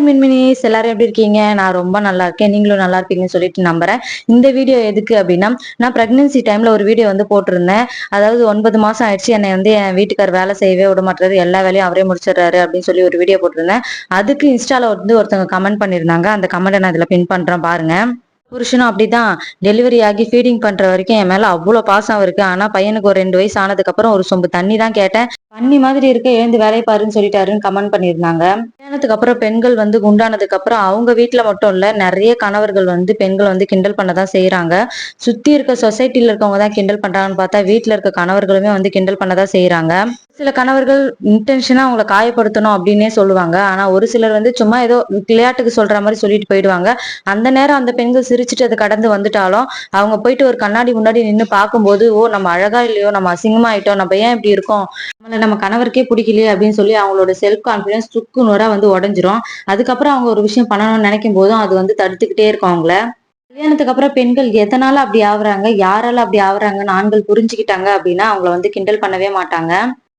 Hi மின்மினிஸ் எல்லாரும் எப்படி இருக்கீங்க? நான் ரொம்ப நல்லா இருக்கேன். நீங்களும் நல்லா இருப்பீங்கன்னு சொல்லிட்டு நம்புறேன். இந்த வீடியோ எதுக்கு அப்படின்னா நான் பிரெக்னன்சி டைம்ல ஒரு வீடியோ வந்து போட்டிருந்தேன். அதாவது ஒன்பது மாசம் ஆயிடுச்சு. என்னை வந்து என் வீட்டுக்கார் வேலை செய்யவே விட மாட்டாரு எல்லா வேலையும் அவரே முடிச்சிடுறாரு அப்படின்னு சொல்லி ஒரு வீடியோ போட்டிருந்தேன். அதுக்கு இன்ஸ்டால வந்து ஒருத்தவங்க கமெண்ட் பண்ணியிருந்தாங்க. அந்த கமெண்ட்டை நான் இதுல பின் பண்றேன். பாருங்க. புருஷனும் அப்படிதான். டெலிவரி ஆகி ஃபீடிங் பண்ற வரைக்கும் என் மேல அவ்வளவு பாசம் இருக்கு. ஆனா பையனுக்கு ஒரு ரெண்டு வயசு ஆனதுக்கு அப்புறம் ஒரு சொம்பு தண்ணி தான் கேட்டேன். பண்ணி மாதிரி இருக்க எழுந்து வேலையை பாருன்னு சொல்லிட்டாருன்னு கமெண்ட் பண்ணியிருந்தாங்க. கல்யாணத்துக்கு அப்புறம் பெண்கள் வந்து குண்டானதுக்கு அப்புறம் அவங்க வீட்டுல மட்டும் இல்ல நிறைய கணவர்கள் வந்து பெண்கள் வந்து கிண்டல் பண்ணதான் செய்யறாங்க சுத்தி இருக்க சொசைட்டில இருக்கவங்க தான் கிண்டல் பண்றாங்கன்னு பார்த்தா வீட்டுல இருக்க கணவர்களுமே வந்து கிண்டல் பண்ணதான் செய்யறாங்க சில கணவர்கள் இன்டென்ஷனா அவங்கள காயப்படுத்தணும் அப்படின்னே சொல்லுவாங்க. ஆனா ஒரு சிலர் வந்து சும்மா ஏதோ விளையாட்டுக்கு சொல்ற மாதிரி சொல்லிட்டு போயிடுவாங்க. அந்த நேரம் அந்த பெண்கள் சிரிச்சுட்டு அதை கடந்து வந்துட்டாலும் அவங்க போயிட்டு ஒரு கண்ணாடி முன்னாடி நின்று பார்க்கும்போது ஓ நம்ம அழகா இல்லையோ? நம்ம அசிங்கமா ஆயிட்டோம். நம்ம ஏன் இப்படி இருக்கோம்? நம்மள நம்ம கணவருக்கே பிடிக்கலையே? அப்படின்னு சொல்லி அவங்களோட செல்ஃப் கான்பிடன்ஸ் துக்கு நூறா வந்து உடஞ்சிரும். அதுக்கப்புறம் அவங்க ஒரு விஷயம் பண்ணணும்னு நினைக்கும் போதும் அது வந்து தடுத்துக்கிட்டே இருக்கும் அவங்கள. கல்யாணத்துக்கு அப்புறம் பெண்கள் எதனால அப்படி ஆகுறாங்க யாரால அப்படி ஆகுறாங்கன்னு ஆண்கள் புரிஞ்சுக்கிட்டாங்க அப்படின்னா அவங்கள வந்து கிண்டல் பண்ணவே மாட்டாங்க.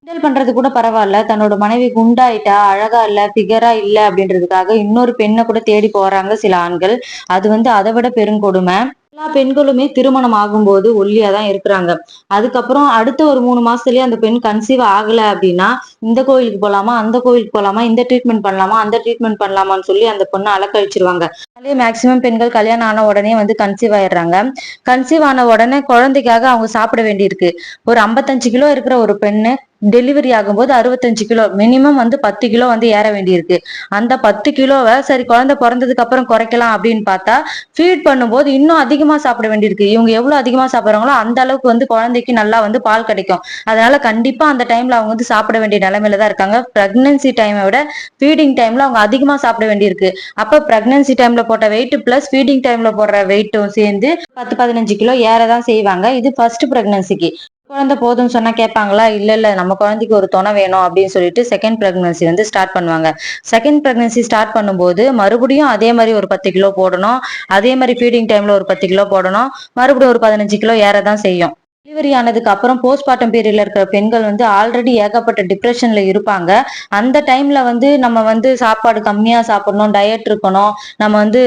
கிண்டல் பண்றது கூட பரவாயில்ல. தன்னோட மனைவி குண்டாயிட்டா அழகா இல்ல பிகரா இல்ல அப்படின்றதுக்காக இன்னொரு பெண்ணை கூட தேடி போறாங்க சில ஆண்கள். அது வந்து அதை விட பெருங்கொடுமை. எல்லா பெண்களுமே திருமணம் ஆகும்போது ஒல்லியா தான் இருக்கிறாங்க. அதுக்கப்புறம் அடுத்த ஒரு மூணு மாசத்துலயே அந்த பெண் கன்சீவ் ஆகல அப்படின்னா இந்த கோயிலுக்கு போகலாமா அந்த கோயிலுக்கு போகலாமா இந்த ட்ரீட்மெண்ட் பண்ணலாமா? அந்த ட்ரீட்மெண்ட் பண்ணலாமான்னு சொல்லி அந்த பொண்ணை அலக்கழிச்சிருவாங்க. அதே மேக்சிமம் பெண்கள் கல்யாணம் ஆன உடனே வந்து கன்சீவ் ஆயிடுறாங்க. கன்சீவ் ஆன உடனே குழந்தைக்காக அவங்க சாப்பிட வேண்டியிருக்கு. ஒரு ஐம்பத்தஞ்சு கிலோ இருக்கிற ஒரு பெண்ணு டெலிவரி ஆகும்போது அறுபத்தஞ்சு கிலோ மினிமம் வந்து பத்து கிலோ வந்து ஏற வேண்டியிருக்கு. அந்த பத்து கிலோவை சரி குழந்தை பிறந்ததுக்கு அப்புறம் குறைக்கலாம் அப்படின்னு பார்த்தா ஃபீட் பண்ணும்போது இன்னும் அதிகமா சாப்பிட வேண்டியிருக்கு. இவங்க எவ்வளவு அதிகமா சாப்பிடுறாங்களோ அந்த அளவுக்கு வந்து குழந்தைக்கு நல்லா வந்து பால் கிடைக்கும். அதனால கண்டிப்பா அந்த டைம்ல அவங்க வந்து சாப்பிட வேண்டிய நிலைமையில தான் இருக்காங்க பிரெக்னன்சி டைமை விட ஃபீடிங் டைம்ல அவங்க அதிகமா சாப்பிட வேண்டியிருக்கு. அப்ப பிரெக்னன்சி டைம்ல போட்ட வெயிட் பிளஸ் ஃபீடிங் டைம்ல போடுற வெயிட்டும் சேர்ந்து பத்து பதினஞ்சு கிலோ ஏறதான் செய்வாங்க. இது ஃபர்ஸ்ட் பிரெக்னன்சிக்கு குழந்தை போதும்னு சொன்னா கேட்பாங்களா? இல்ல இல்ல நம்ம குழந்தைக்கு ஒரு துணை வேணும் அப்படின்னு சொல்லிட்டு செகண்ட் பிரெக்னன்சி வந்து ஸ்டார்ட் பண்ணுவாங்க. செகண்ட் பிரெக்னன்சி ஸ்டார்ட் பண்ணும்போது மறுபடியும் அதே மாதிரி ஒரு பத்து கிலோ போடணும். அதே மாதிரி ஃபீடிங் டைம்ல ஒரு பத்து கிலோ போடணும். மறுபடியும் ஒரு பதினஞ்சு கிலோ ஏறதான் செய்யும். டெலிவரி ஆனதுக்கு அப்புறம் போஸ்ட்மார்ட்டம் பீரியட்ல இருக்கிற பெண்கள் வந்து ஆல்ரெடி ஏகப்பட்ட டிப்ரெஷன்ல இருப்பாங்க. அந்த டைம்ல வந்து நம்ம வந்து சாப்பாடு கம்மியா சாப்பிடணும் டயட் இருக்கணும் நம்ம வந்து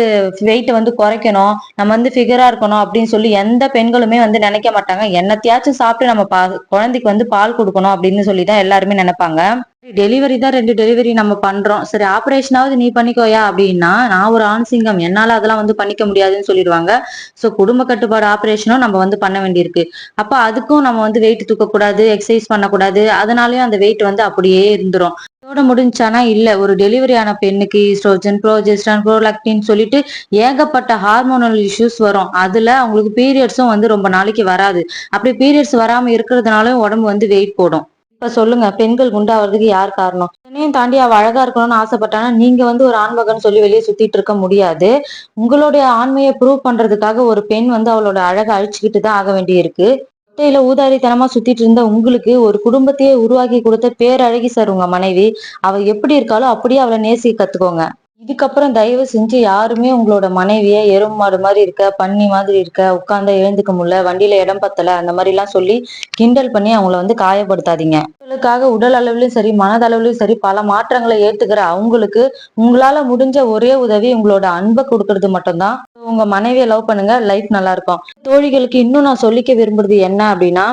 வெயிட்டை வந்து குறைக்கணும் நம்ம வந்து ஃபிகரா இருக்கணும் அப்படின்னு சொல்லி எந்த பெண்களுமே வந்து நினைக்க மாட்டாங்க. என்னத்தையாச்சும் சாப்பிட்டு நம்ம பா குழந்தைக்கு வந்து பால் கொடுக்கணும் அப்படின்னு சொல்லி தான் எல்லாருமே நினைப்பாங்க. டெலிவரி தான் ரெண்டு டெலிவரி நம்ம பண்றோம். சரி ஆப்ரேஷனாவது நீ பண்ணிக்கோயா அப்படின்னா நான் ஒரு ஆண் சிங்கம். என்னால அதெல்லாம் வந்து பண்ணிக்க முடியாதுன்னு சொல்லிடுவாங்க. சோ குடும்ப கட்டுப்பாடு ஆப்ரேஷனும் நம்ம வந்து பண்ண வேண்டியிருக்கு. அப்ப அதுக்கும் நம்ம வந்து வெயிட் தூக்கக்கூடாது எக்ஸசைஸ் பண்ணக்கூடாது. அதனாலயும் அந்த வெயிட் வந்து அப்படியே இருந்துரும். இதோட முடிஞ்சானா இல்ல ஒரு டெலிவரி ஆன பெண்ணுக்கு ஈஸ்ட்ரோஜன் ப்ரோஜெஸ்டான் ப்ரோலாக்டின் சொல்லிட்டு ஏகப்பட்ட ஹார்மோனல் இஷ்யூஸ் வரும். அதுல அவங்களுக்கு பீரியட்ஸும் வந்து ரொம்ப நாளைக்கு வராது. அப்படி பீரியட்ஸ் வராம இருக்கிறதுனாலும் உடம்பு வந்து வெயிட் போடும். இப்ப சொல்லுங்க பெண்கள் குண்டாவதுக்கு யார் காரணம்? என்னையும் தாண்டி அவ அழகா இருக்கணும்னு ஆசைப்பட்டானா நீங்க வந்து ஒரு ஆண்மகன் சொல்லி வெளியே சுத்திட்டு இருக்க முடியாது. உங்களுடைய ஆண்மையை ப்ரூவ் பண்றதுக்காக ஒரு பெண் வந்து அவளோட அழகை அழிச்சுக்கிட்டு தான் ஆக வேண்டியிருக்கு. ஒத்தையில ஊதாரித்தனமா சுத்திட்டு இருந்த உங்களுக்கு ஒரு குடும்பத்தையே உருவாக்கி கொடுத்த பேரழகி சார் உங்க மனைவி. அவ எப்படி இருக்காளோ அப்படியே அவளை நேசிக்க கத்துக்கோங்க. இதுக்கப்புறம் தயவு செஞ்சு யாருமே உங்களோட மனைவிய எறும்பு மாடு மாதிரி இருக்க பன்னி மாதிரி இருக்க உட்கார்ந்தா எழுந்துக்க முடியல வண்டியில இடம் பத்தல அந்த மாதிரி எல்லாம் சொல்லி கிண்டல் பண்ணி அவங்கள வந்து காயப்படுத்தாதீங்க. உங்களுக்காக உடல் அளவுலயும் சரி மனதளவுலயும் சரி பல மாற்றங்களை ஏத்துக்கிற அவங்களுக்கு உங்களால முடிஞ்ச ஒரே உதவி உங்களோட அன்பை கொடுக்கறது மட்டும்தான். உங்க மனைவியை லவ் பண்ணுங்க லைஃப் நல்லா இருக்கும் தோழிகளுக்கு இன்னும் நான் சொல்லிக்க விரும்புறது என்ன அப்படின்னா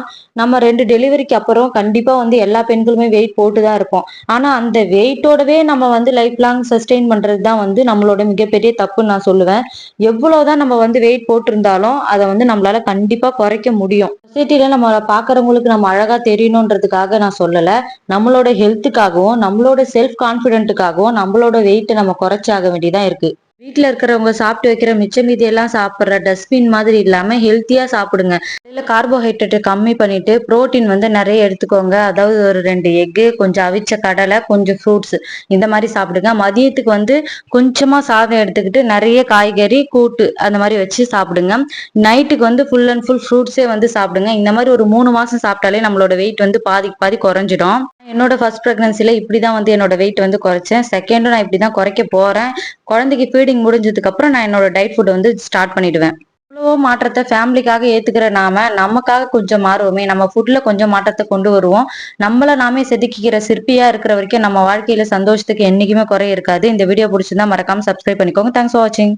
நம்ம ரெண்டு டெலிவரிக்கு அப்புறம் கண்டிப்பா வந்து எல்லா பெண்களுமே வெயிட் போட்டு தான் இருப்போம். ஆனா அந்த வெயிட்டோடவே நம்ம வந்து லைஃப் லாங் சஸ்டெயின் பண்றது தான் வந்து நம்மளோட மிகப்பெரிய தப்புன்னு நான் சொல்லுவேன். எவ்வளவுதான் நம்ம வந்து வெயிட் போட்டிருந்தாலும் அதை வந்து நம்மளால கண்டிப்பா குறைக்க முடியும். சொசைட்டில நம்ம பாக்குறவங்களுக்கு நம்ம அழகா தெரியணுன்றதுக்காக நான் சொல்லல. நம்மளோட ஹெல்த்துக்காகவும் நம்மளோட செல்ஃப் கான்பிடென்ட்டுக்காகவும் நம்மளோட வெயிட்டை நம்ம குறைச்சாக வேண்டியதான் இருக்கு. வீட்டில் இருக்கிறவங்க சாப்பிட்டு வைக்கிற மிச்ச மீதி எல்லாம் டஸ்ட்பின் மாதிரி இல்லாம ஹெல்த்தியா சாப்பிடுங்க. இதுல கார்போஹைட்ரேட்டை கம்மி பண்ணிட்டு புரோட்டீன் வந்து நிறைய எடுத்துக்கோங்க. அதாவது ஒரு ரெண்டு எக்கு கொஞ்சம் அவிச்ச கடலை கொஞ்சம் ஃப்ரூட்ஸ் இந்த மாதிரி சாப்பிடுங்க. மதியத்துக்கு வந்து கொஞ்சமா சாதம் எடுத்துக்கிட்டு நிறைய காய்கறி கூட்டு அந்த மாதிரி வச்சு சாப்பிடுங்க. நைட்டுக்கு வந்து ஃபுல் அண்ட் ஃபுல் ஃப்ரூட்ஸே வந்து சாப்பிடுங்க. இந்த மாதிரி ஒரு மூணு மாசம் சாப்பிட்டாலே நம்மளோட வெயிட் வந்து பாதி பாதி குறைஞ்சிடும். என்னோட ஃபர்ஸ்ட் ப்ரெக்னன்சில இப்படிதான் வந்து என்னோட வெயிட் வந்து குறைச்சேன். செகண்டும் நான் இப்படி தான் குறைக்க போறேன். குழந்தைக்கு ஃபீடிங் முடிஞ்சதுக்கு அப்புறம் நான் என்னோட டயட் ஃபுட் வந்து ஸ்டார்ட் பண்ணிடுவேன். எவ்வளவோ மாற்றத்தை ஃபேமிலிக்காக ஏத்துக்கிற நாம நமக்காக கொஞ்சம் மாறுவோமே. நம்ம ஃபுட்ல கொஞ்சம் மாற்றத்தை கொண்டு வருவோம். நம்மள நாமே செதுக்கிக்கிற சிற்பியா இருக்கிற வரைக்கும் நம்ம வாழ்க்கையில சந்தோஷத்துக்கு என்னைக்குமே குறைய இருக்காது. இந்த வீடியோ பிடிச்சிருந்தா மறக்காம சப்ஸ்கிரைப் பண்ணிக்கோங்க. தேங்க்ஸ் ஃபார் வாட்சிங்